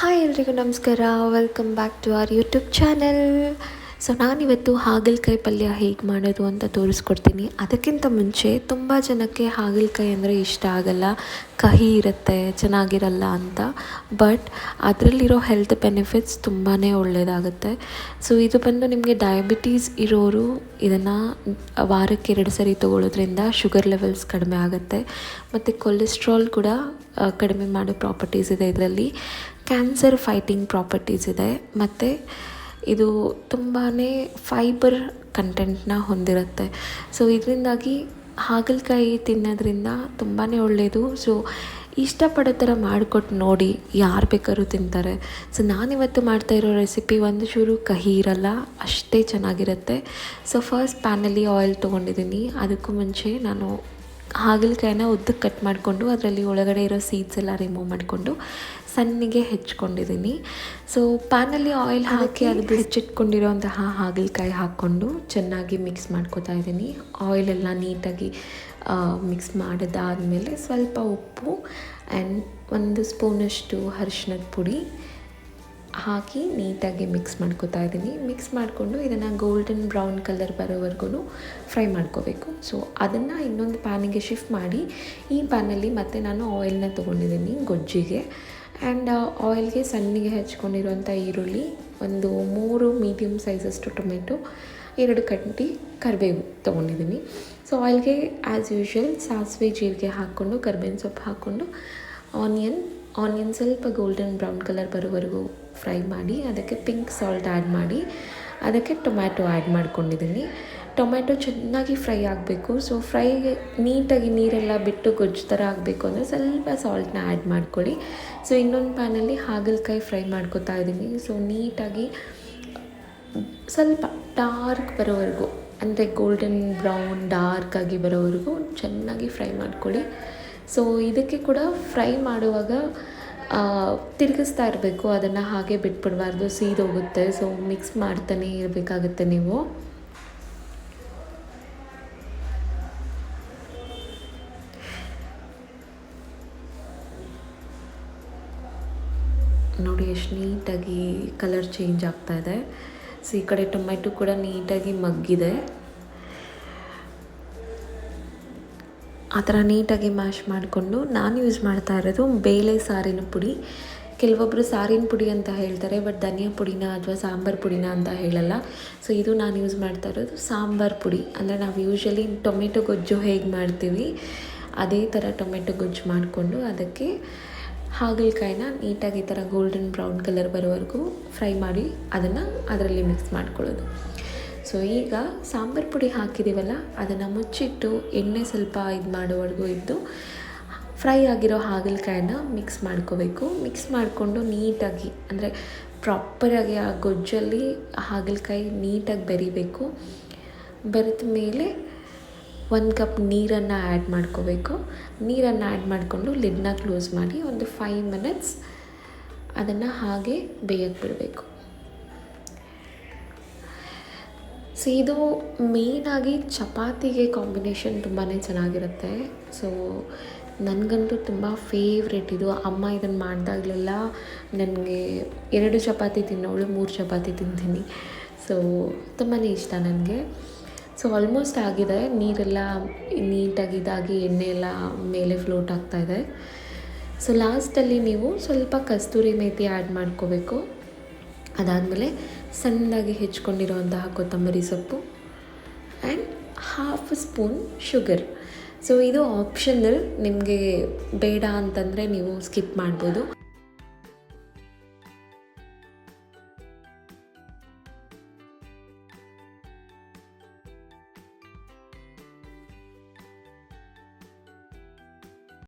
Hi ಎಲ್ರಿಗೂ ನಮಸ್ಕಾರ. Welcome back to our YouTube channel so ನಾನಿವತ್ತು ಹಾಗಲಕಾಯಿ ಪಲ್ಯ ಹೇಗೆ ಮಾಡೋದು ಅಂತ ತೋರಿಸ್ಕೊಡ್ತೀನಿ. ಅದಕ್ಕಿಂತ ಮುಂಚೆ ತುಂಬ ಜನಕ್ಕೆ ಹಾಗಲಕಾಯಿ ಅಂದರೆ ಇಷ್ಟ ಆಗಲ್ಲ. ಕಹಿ ಇರುತ್ತೆ, ಚೆನ್ನಾಗಿರಲ್ಲ ಅಂತ. ಬಟ್ ಅದರಲ್ಲಿರೋ ಹೆಲ್ತ್ ಬೆನಿಫಿಟ್ಸ್ ತುಂಬಾ ಒಳ್ಳೆಯದಾಗುತ್ತೆ ಸೊ ಇದು ಬಂದು ನಿಮಗೆ ಡಯಾಬಿಟೀಸ್ ಇರೋರು ಇದನ್ನು ವಾರಕ್ಕೆ ಎರಡು ಸರಿ ತೊಗೊಳ್ಳೋದ್ರಿಂದ ಶುಗರ್ ಲೆವೆಲ್ಸ್ ಕಡಿಮೆ ಆಗುತ್ತೆ. ಮತ್ತು ಕೊಲೆಸ್ಟ್ರಾಲ್ ಕೂಡ ಕಡಿಮೆ ಮಾಡೋ ಪ್ರಾಪರ್ಟೀಸ್ ಇದೆ ಇದರಲ್ಲಿ. ಕ್ಯಾನ್ಸರ್ ಫೈಟಿಂಗ್ ಪ್ರಾಪರ್ಟೀಸ್ ಇದೆ. ಮತ್ತು ಇದು ತುಂಬಾ ಫೈಬರ್ ಕಂಟೆಂಟ್ನ ಹೊಂದಿರುತ್ತೆ. ಸೊ ಇದರಿಂದಾಗಿ ಹಾಗಲಕಾಯಿ ತಿನ್ನೋದ್ರಿಂದ ತುಂಬಾ ಒಳ್ಳೆಯದು ಸೊ ಇಷ್ಟಪಡೋ ಥರ ಮಾಡಿಕೊಟ್ಟು ನೋಡಿ ಯಾರು ಬೇಕಾದ್ರೂ ತಿಂತಾರೆ. ಸೊ ನಾನಿವತ್ತು ಮಾಡ್ತಾ ಇರೋ ರೆಸಿಪಿ ಒಂದು ಚೂರು ಕಹಿ ಇರಲ್ಲ, ಅಷ್ಟೇ ಚೆನ್ನಾಗಿರುತ್ತೆ. ಸೊ ಫಸ್ಟ್ ಪ್ಯಾನಲ್ಲಿ ಆಯಿಲ್ ತೊಗೊಂಡಿದ್ದೀನಿ. ಅದಕ್ಕೂ ಮುಂಚೆ ನಾನು ಹಾಗಲಕಾಯಿನ ಉದ್ದಕ್ಕೆ ಕಟ್ ಮಾಡಿಕೊಂಡು, ಅದರಲ್ಲಿ ಒಳಗಡೆ ಇರೋ ಸೀಡ್ಸ್ ಎಲ್ಲ ರಿಮೂವ್ ಮಾಡಿಕೊಂಡು ಸಣ್ಣಗೆ ಹೆಚ್ಕೊಂಡಿದ್ದೀನಿ. ಸೊ ಪ್ಯಾನಲ್ಲಿ ಆಯಿಲ್ ಹಾಕಿ ಅದು ಹೆಚ್ಚಿಟ್ಕೊಂಡಿರೋಂತಹ ಹಾಗಲಕಾಯಿ ಹಾಕ್ಕೊಂಡು ಚೆನ್ನಾಗಿ ಮಿಕ್ಸ್ ಮಾಡ್ಕೊತಾ ಇದ್ದೀನಿ. ಆಯಿಲೆಲ್ಲ ನೀಟಾಗಿ ಮಿಕ್ಸ್ ಮಾಡಿದಾದಮೇಲೆ ಸ್ವಲ್ಪ ಉಪ್ಪು ಆ್ಯಂಡ್ ಒಂದು ಸ್ಪೂನಷ್ಟು ಅರಿಶಿನದ ಪುಡಿ ಹಾಕಿ ನೀಟಾಗಿ ಮಿಕ್ಸ್ ಮಾಡ್ಕೋತಾ ಇದ್ದೀನಿ. ಮಿಕ್ಸ್ ಮಾಡಿಕೊಂಡು ಇದನ್ನು ಗೋಲ್ಡನ್ ಬ್ರೌನ್ ಕಲರ್ ಬರೋವರೆಗೂ ಫ್ರೈ ಮಾಡ್ಕೋಬೇಕು. ಸೊ ಅದನ್ನು ಇನ್ನೊಂದು ಪ್ಯಾನಿಗೆ ಶಿಫ್ಟ್ ಮಾಡಿ ಈ ಪ್ಯಾನಲ್ಲಿ ಮತ್ತೆ ನಾನು ಆಯಿಲ್ನ ತೊಗೊಂಡಿದ್ದೀನಿ ಗೊಜ್ಜಿಗೆ. ಆ್ಯಂಡ್ ಆಯಿಲ್ಗೆ ಸಣ್ಣಗೆ ಹೆಚ್ಕೊಂಡಿರುವಂಥ ಈರುಳ್ಳಿ, ಒಂದು ಮೂರು ಮೀಡಿಯಮ್ ಸೈಜಷ್ಟು ಟೊಮೆಟೊ ಎರಡು ಕಟ್ಟಿ ಕರಿಬೇವು ತೊಗೊಂಡಿದ್ದೀನಿ. ಸೊ ಆಯಿಲ್ಗೆ ಆ್ಯಸ್ ಯೂಶ್ವಲ್ ಸಾಸಿವೆ ಜೀರಿಗೆ ಹಾಕ್ಕೊಂಡು, ಕರ್ಬೇವಿನ ಸೊಪ್ಪು ಹಾಕ್ಕೊಂಡು ಆನಿಯನ್ ಆನಿಯನ್ ಸ್ವಲ್ಪ ಗೋಲ್ಡನ್ ಬ್ರೌನ್ ಕಲರ್ ಬರೋವರೆಗೂ ಫ್ರೈ ಮಾಡಿ, ಅದಕ್ಕೆ ಪಿಂಕ್ ಸಾಲ್ಟ್ ಆ್ಯಡ್ ಮಾಡಿ, ಅದಕ್ಕೆ ಟೊಮ್ಯಾಟೊ ಆ್ಯಡ್ ಮಾಡ್ಕೊಂಡಿದ್ದೀನಿ. ಟೊಮ್ಯಾಟೊ ಚೆನ್ನಾಗಿ ಫ್ರೈ ಆಗಬೇಕು. ಸೊ ಫ್ರೈ ನೀಟಾಗಿ ನೀರೆಲ್ಲ ಬಿಟ್ಟು ಗೊಜ್ಜು ಥರ ಆಗಬೇಕು ಅಂದರೆ ಸ್ವಲ್ಪ ಸಾಲ್ಟ್ನ ಆ್ಯಡ್ ಮಾಡ್ಕೊಳ್ಳಿ. ಸೊ ಇನ್ನೊಂದು ಪ್ಯಾನಲ್ಲಿ ಹಾಗಲಕಾಯಿ ಫ್ರೈ ಮಾಡ್ಕೊತಾ ಇದ್ದೀನಿ. ಸೊ ನೀಟಾಗಿ ಸ್ವಲ್ಪ ಡಾರ್ಕ್ ಬರೋವರೆಗೂ, ಅಂದರೆ ಗೋಲ್ಡನ್ ಬ್ರೌನ್ ಡಾರ್ಕ್ ಆಗಿ ಬರೋವರೆಗೂ ಚೆನ್ನಾಗಿ ಫ್ರೈ ಮಾಡ್ಕೊಳ್ಳಿ. ಸೊ ಇದಕ್ಕೆ ಕೂಡ ಫ್ರೈ ಮಾಡುವಾಗ ತಿರುಗಿಸ್ತಾ ಇರಬೇಕು. ಅದನ್ನು ಹಾಗೆ ಬಿಟ್ಬಿಡಬಾರ್ದು. ಸೀದೋಗುತ್ತೆ. ಸೊ ಮಿಕ್ಸ್ ಮಾಡ್ತಾನೆ ಇರಬೇಕಾಗುತ್ತೆ ನೀವು. ನೋಡಿ ಎಷ್ಟು ನೀಟಾಗಿ ಕಲರ್ ಚೇಂಜ್ ಆಗ್ತಾ ಇದೆ. ಸೊ ಈ ಕಡೆ ಟೊಮೆಟೊ ಕೂಡ ನೀಟಾಗಿ ಮಗ್ಗಿದೆ. ಆ ಥರ ನೀಟಾಗಿ ಮ್ಯಾಶ್ ಮಾಡಿಕೊಂಡು ನಾನು ಯೂಸ್ ಮಾಡ್ತಾ ಇರೋದು ಬೇಳೆ ಸಾರಿನ ಪುಡಿ. ಕೆಲವೊಬ್ಬರು ಸಾರಿನ ಪುಡಿ ಅಂತ ಹೇಳ್ತಾರೆ, ಬಟ್ ಧನಿಯಾ ಪುಡಿನ ಅಥವಾ ಸಾಂಬಾರು ಪುಡಿನ ಅಂತ ಹೇಳಲ್ಲ. ಸೊ ಇದು ನಾನು ಯೂಸ್ ಮಾಡ್ತಾ ಇರೋದು ಸಾಂಬಾರು ಪುಡಿ. ಅಂದರೆ ನಾವು ಯೂಶ್ವಲಿ ಟೊಮೆಟೊ ಗೊಜ್ಜು ಹೇಗೆ ಮಾಡ್ತೀವಿ, ಅದೇ ಥರ ಟೊಮೆಟೊ ಗೊಜ್ಜು ಮಾಡಿಕೊಂಡು ಅದಕ್ಕೆ ಹಾಗಲಕಾಯಿನ ನೀಟಾಗಿ ಈ ಥರ ಗೋಲ್ಡನ್ ಬ್ರೌನ್ ಕಲರ್ ಬರೋವರೆಗೂ ಫ್ರೈ ಮಾಡಿ ಅದನ್ನು ಅದರಲ್ಲಿ ಮಿಕ್ಸ್ ಮಾಡ್ಕೊಳ್ಳೋದು. ಸೊ ಈಗ ಸಾಂಬಾರು ಪುಡಿ ಹಾಕಿದ್ದೀವಲ್ಲ ಅದನ್ನು ಮುಚ್ಚಿಟ್ಟು ಎಣ್ಣೆ ಸ್ವಲ್ಪ ಇದು ಮಾಡೋವರೆಗೂ ಇದ್ದು ಫ್ರೈ ಆಗಿರೋ ಹಾಗಲಕಾಯನ್ನ ಮಿಕ್ಸ್ ಮಾಡ್ಕೋಬೇಕು. ಮಿಕ್ಸ್ ಮಾಡಿಕೊಂಡು ನೀಟಾಗಿ, ಅಂದರೆ ಪ್ರಾಪರಾಗಿ ಆ ಗೊಜ್ಜಲ್ಲಿ ಹಾಗಲಕಾಯಿ ನೀಟಾಗಿ ಬೆರಿಬೇಕು. ಬೆರೆತ ಮೇಲೆ ಒಂದು ಕಪ್ ನೀರನ್ನು ಆ್ಯಡ್ ಮಾಡ್ಕೋಬೇಕು. ನೀರನ್ನು ಆ್ಯಡ್ ಮಾಡಿಕೊಂಡು ಲಿಡ್ನ ಕ್ಲೋಸ್ ಮಾಡಿ ಒಂದು ಫೈವ್ ಮಿನಿಟ್ಸ್ ಅದನ್ನು ಹಾಗೆ ಬೇಯಕ್ಕೆ ಬಿಡಬೇಕು. ಸೊ, ಇದು ಮೇಯ್ನಾಗಿ ಚಪಾತಿಗೆ ಕಾಂಬಿನೇಷನ್ ತುಂಬಾ ಚೆನ್ನಾಗಿರುತ್ತೆ. ಸೊ, ನನಗಂತೂ ತುಂಬ ಫೇವ್ರೆಟ್ ಇದು. ಅಮ್ಮ ಇದನ್ನು ಮಾಡಿದಾಗಲೆಲ್ಲ ನನಗೆ ಎರಡು ಚಪಾತಿ ತಿನ್ನೋಳು, ಮೂರು ಚಪಾತಿ ತಿಂತೀನಿ. ಸೊ ತುಂಬಾ ಇಷ್ಟ ನನಗೆ. ಸೊ ಆಲ್ಮೋಸ್ಟ್ ಆಗಿದೆ. ನೀರೆಲ್ಲ ನೀಟಾಗಿ ಇದಾಗಿ ಎಣ್ಣೆ ಎಲ್ಲ ಮೇಲೆ ಫ್ಲೋಟ್ ಆಗ್ತಾ ಇದೆ. ಸೊ ಲಾಸ್ಟಲ್ಲಿ ನೀವು ಸ್ವಲ್ಪ ಕಸ್ತೂರಿ ಮೇತಿ ಆ್ಯಡ್ ಮಾಡ್ಕೋಬೇಕು. ಅದಾದಮೇಲೆ ಸಣ್ಣದಾಗಿ ಹೆಚ್ಕೊಂಡಿರುವಂತಹ ಕೊತ್ತಂಬರಿ ಸೊಪ್ಪು and half spoon sugar so ಇದು ಆಪ್ಷನಲ್ ನಿಮಗೆ ಬೇಡ ಅಂತಂದರೆ ನೀವು ಸ್ಕಿಪ್ ಮಾಡ್ಬೋದು.